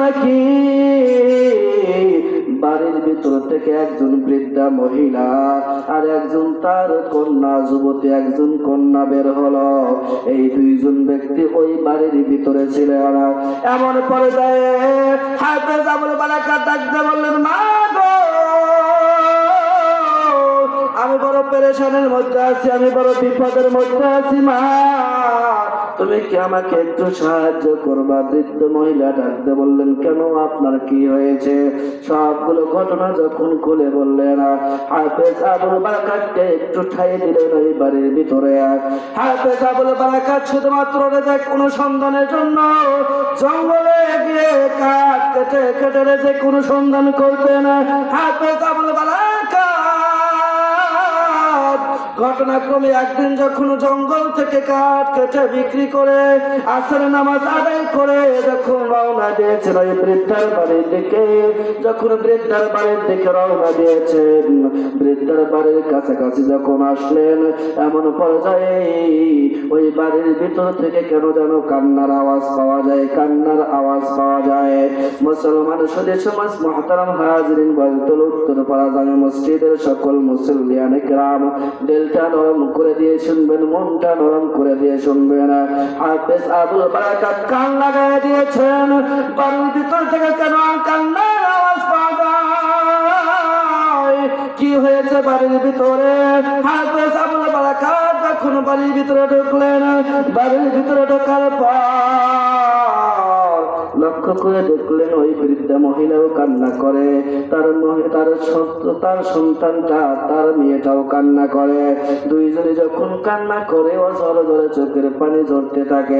নাকি? বাড়ির ভিতর থেকে একজন বৃদ্ধা মহিলা আর একজন তার কন্যা, যুবতী একজন কন্যা বের হলো। এই দুইজন ব্যক্তি ওই বাড়ির ভিতরে ছিলেন এমন পর্যায়ে হাতে যাবল বালাকা বললেন, মা আমি বড় পেরেশানের মধ্যে আছি, আমি বড় বিপদের মধ্যে আছি, মা। তুমি কি আমাকে একটু সাহায্য করবা? বৃদ্ধ মহিলা ডাকতে বললেন, কেন? আপনার কি হয়েছে? সবগুলো ঘটনা যখন খুলে বললেন, হাফেজ আবুল বারাকাতকে একটু ঠাই দিলেন ওই বাড়ির ভিতরে। হাফেজ আবুল বারাকাত শুধুমাত্র জন্য জঙ্গলে গিয়ে কাঠ কেটে কেটে রেজেক অনুসন্ধান করতেন হাফেজ আবুল বারাকাত ঘটনাক্রমে একদিন যখন জঙ্গল থেকে কাঠ কেটে বিক্রি করে আসর নামাজ আদায় করে, যখন রওনা দিয়েছিল এই বৃদ্ধার বাড়ির দিকে, যখন বৃদ্ধার বাড়ির দিকে রওনা দিয়েছেন, বৃদ্ধার বাড়ির কাছাকাছি যখন আসলেন, এমন পর্যায়ে ওই বাড়ির ভিতর থেকে কেন যেন কান্নার আওয়াজ পাওয়া যায়, কান্নার আওয়াজ পাওয়া যায়। মুসলমান সুদী সমাজ মহতারাম হাজরিন বলতুল উত্তর পাড়া জামে মসজিদের সকল মুসলিয়ান গ্রাম দিলটা নরম করে দিয়ে শুনবেন, মনটা নরম করে দিয়ে শুনবেন। হাফেজ আবুল বারাকাত কান লাগাই দিয়েছেন, বাড়ির ভিতর থেকে কেন কান্নার আওয়াজ পাওয়া যায়? কি হয়েছে বাড়ির ভিতরে? হাফেজ ভিতরে ঢুকলেন বাড়ির ভিতরে ঢোকার পর লক্ষ্য করে দেখলেন ওই বৃদ্ধা মহিলাও কান্না করে, তার তার তার সন্তানটা, তার মেয়েটাও কান্না করে। দুইজনে যখন কান্না করে, ও জোরে জোরে চোখের পানি ঝরতে থাকে।